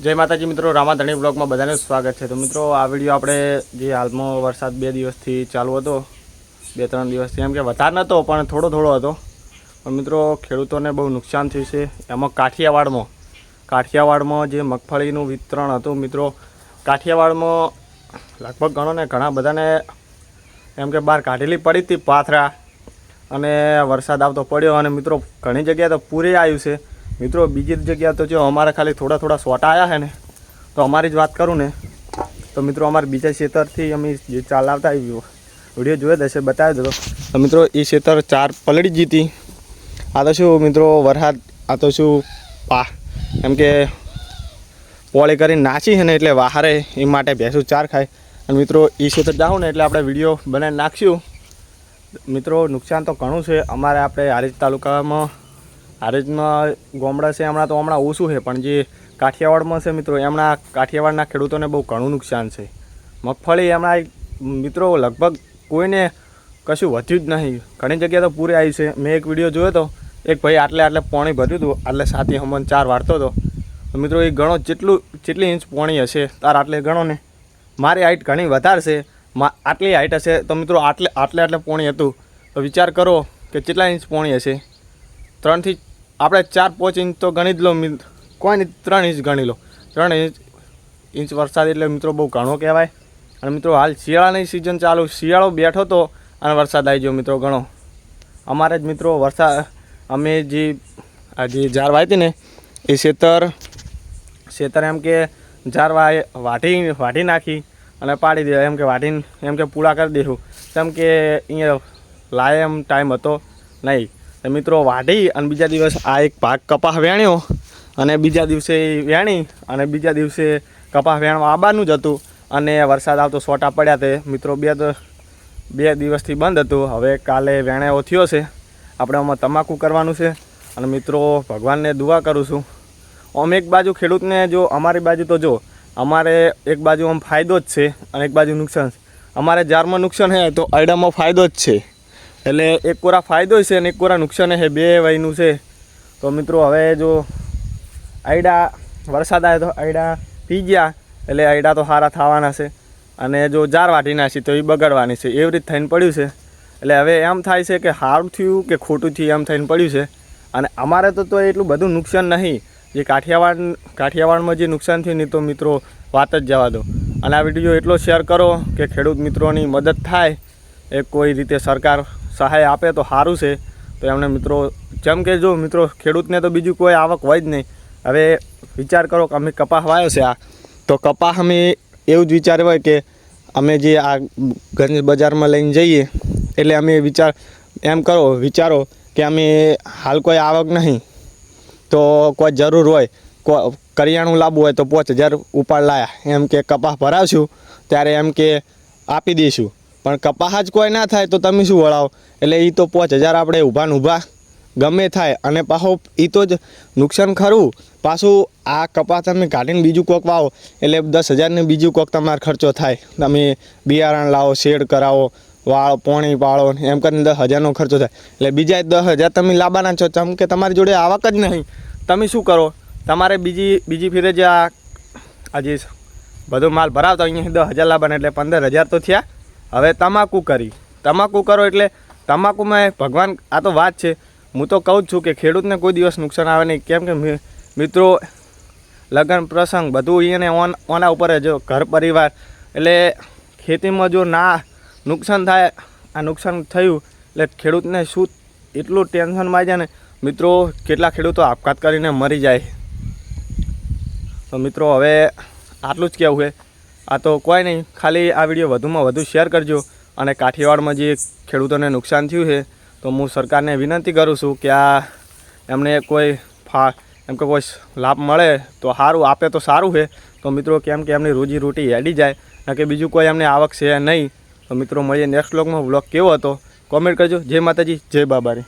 જય માતાજી મિત્રો, રામાધણી બ્લોગમાં બધાને સ્વાગત છે. તો મિત્રો, આ વીડિયો આપણે જે હાલમાં વરસાદ બે દિવસથી ચાલુ હતો, બે ત્રણ દિવસથી, એમ કે વધારે નહોતો પણ થોડો થોડો હતો. પણ મિત્રો, ખેડૂતોને બહુ નુકસાન થયું છે. એમાં કાઠિયાવાડમાં કાઠિયાવાડમાં જે મગફળીનું વિતરણ હતું, મિત્રો, કાઠિયાવાડમાં લગભગ ગણો ને ઘણા બધાને, એમ કે બહાર કાઢેલી પડી હતી પાથરા, અને વરસાદ આવતો પડ્યો, અને મિત્રો, ઘણી જગ્યાએ તો પૂરે આવ્યું છે. મિત્રો, બીજી જગ્યાએ તો જો અમારા ખાલી થોડા થોડા સોટા આવ્યા છે ને, તો અમારી જ વાત કરું ને. તો મિત્રો, અમારે બીજા ખેતરથી અમે જે ચાલ આવતા વીડિયો જોયો જ હશે બતાવી દો તો મિત્રો, એ ખેતર ચાર પલળી જીતી આ તો શું મિત્રો, વરસાદ, આ તો શું પા એમ કે પોળી કરીને નાચી છે ને, એટલે વાહારે એ માટે ભેંસું ચાર ખાય. અને મિત્રો, એ ખેતર જાઉં ને, એટલે આપણે વીડિયો બનાવી નાખશું. મિત્રો, નુકસાન તો ઘણું છે. અમારે આપણે હારીજ તાલુકામાં હારીજમાં ગામડા છે, હમણાં તો હમણાં ઓછું છે, પણ જે કાઠિયાવાડમાં છે મિત્રો, એમના કાઠિયાવાડના ખેડૂતોને બહુ ઘણું નુકસાન છે. મગફળી એમના મિત્રો લગભગ કોઈને કશું વધ્યું જ નહીં. ઘણી જગ્યાએ તો પૂરે આવી છે. મેં એક વીડિયો જોયો હતો એક ભાઈ આટલે આટલે પાણી ભર્યું હતું, આટલે સાથી હમણ ચાર વાળતો હતો. તો મિત્રો, એ ગણો જેટલું, જેટલી ઇંચ પાણી હશે, તાર આટલે ગણો ને. મારી હાઇટ ઘણી વધારે છે આટલી હાઇટ હશે, તો મિત્રો આટલે આટલે આટલે પોણી હતું. તો વિચાર કરો કે કેટલા ઇંચ પોણી હશે? ત્રણથી આપણે ચાર પાંચ ઇંચ તો ગણી જ લો કોઈ નહીં, ત્રણ ઇંચ ગણી લો. ત્રણ ઇંચ ઇંચ વરસાદ એટલે મિત્રો બહુ ઘણો કહેવાય. અને મિત્રો હાલ શિયાળાની સિઝન ચાલુ, શિયાળો બેઠો તો અને વરસાદ આવી ગયો મિત્રો ઘણો. અમારે જ મિત્રો વરસાદ અમે જે આ જે ઝાર વાવી ને, એ શેતર શેતર એમ કે વાય વાટી વાઢી નાખી અને પાડી દે. એમ કે વાટીને એમ કે પૂળા કરી દઈશું કેમ કે અહીંયા લાય એમ ટાઈમ હતો નહીં. મિત્રો વાઢી અને બીજા દિવસ આ એક ભાગ કપાસ વેણ્યો અને બીજા દિવસે વેણી અને બીજા દિવસે કપાસ વેણવા આબાનું જ હતું અને વરસાદ આવતો સોટા પડ્યા તે. મિત્રો બે બે દિવસથી બંધ હતું. હવે કાલે વેણાવો થયો છે. આપણે આમાં તમાકુ કરવાનું છે અને મિત્રો ભગવાનને દુઆ કરું છું. આમ એક બાજુ ખેડૂતને જો અમારી બાજુ તો જો અમારે એક બાજુ આમ ફાયદો જ છે અને એક બાજુ નુકસાન અમારે જારમાં નુકસાન છે તો અડામાં ફાયદો જ છે. એટલે એક કોરા ફાયદો છે અને એક કોરા નુકસાન છે, બે વયનું છે. તો મિત્રો, હવે જો આયડા, વરસાદ આવે તો આયડા પી ગયા, એટલે આયડા તો સારા થવાના છે. અને જો જાર વાટી નાખી તો એ બગડવાની છે. એવી રીતે થઈને પડ્યું છે. એટલે હવે એમ થાય છે કે સારું થયું કે ખોટું થયું એમ થઈને પડ્યું છે. અને અમારે તો તો એટલું બધું નુકસાન નહીં. જે કાઠિયાવાડ, કાઠિયાવાડમાં જે નુકસાન થયું નહીં તો મિત્રો વાત જ જવા દો. અને આ વીડિયો એટલો શેર કરો કે ખેડૂત મિત્રોની મદદ થાય. એ કોઈ રીતે સરકાર સહાય આપે તો સારું છે. તો એમને મિત્રો, જેમ કે જો મિત્રો, ખેડૂતને તો બીજું કોઈ આવક હોય જ નહીં. હવે વિચાર કરો કે અમે કપાસ વાયો છે આ. તો કપાસ અમે એવું જ વિચાર હોય કે અમે જે આ ગંજ બજારમાં લઈને જઈએ, એટલે અમે વિચાર, એમ કરો, વિચારો કે અમે હાલ કોઈ આવક નહીં. તો કોઈ જરૂર હોય કરિયાણું લાવવું હોય તો પાંચ હજાર ઉપાડ લાયા. એમ કે કપાસ ભરાવશું, ત્યારે એમ કે આપી દઈશું. પણ કપાહ જ કોઈ ના થાય તો તમે શું વળાવો? એટલે એ તો પાંચ હજાર આપણે ઊભા ને ઊભા. ગમે થાય. અને પાછો એ તો જ નુકસાન ખરું. પાછું આ કપાસ તમે કાઢીને બીજું કોક વાવો. એટલે દસ હજારને બીજું કોક તમારો ખર્ચો થાય. તમે બિયારણ લાવો, શેડ કરાવો, વાળો, પોણી પાળો એમ કરીને દસ હજારનો ખર્ચો થાય. એટલે બીજા દસ હજાર તમે લાવવાના છો ચમ કે તમારી જોડે આવક જ નહીં. તમે શું કરો? તમારે બીજી બીજી ફીરે જે આ આજે બધો માલ ભરાવતો અહીંયા દસ હજાર લાવવાના એટલે પંદર હજાર તો થયા. હવે તમાકુ કરી. તમાકુ કરો એટલે તમાકુમાં ભગવાન, આ તો વાત છે. હું તો કહું જ છું કે ખેડૂતને કોઈ દિવસ નુકસાન આવે નહીં. કેમ કે મિત્રો, લગ્ન પ્રસંગ બધું એને ઓન, ઓના ઉપર જો ઘર પરિવાર. એટલે ખેતીમાં જો ના નુકસાન થાય, આ નુકસાન થયું, એટલે ખેડૂતને શું એટલું ટેન્શનમાં જાય ને? મિત્રો, કેટલા ખેડૂતો આપઘાત કરીને મરી જાય. તો મિત્રો, હવે આટલું જ કહેવું છે. આ તો કોઈ નહીં. ખાલી આ વીડિયો વધુમાં વધુ શેર કરજો અને કાઠિયાવાડમાં જે ખેડૂતોને નુકસાન થયું છે, તો હું સરકારને વિનંતી કરું છું કે આ એમને કોઈ ફા, એમ કે કોઈ લાભ મળે તો સારું, આપે તો સારું છે. તો મિત્રો કેમ કે એમની રોજી રોટી હેડી જાય કે બીજું કોઈ એમને આવક છે નહીં. તો મિત્રો મળીએ નેક્સ્ટ બ્લોગમાં. બ્લોગ કેવો હતો? કોમેન્ટ કરજો. જય માતાજી. જય બાબારી.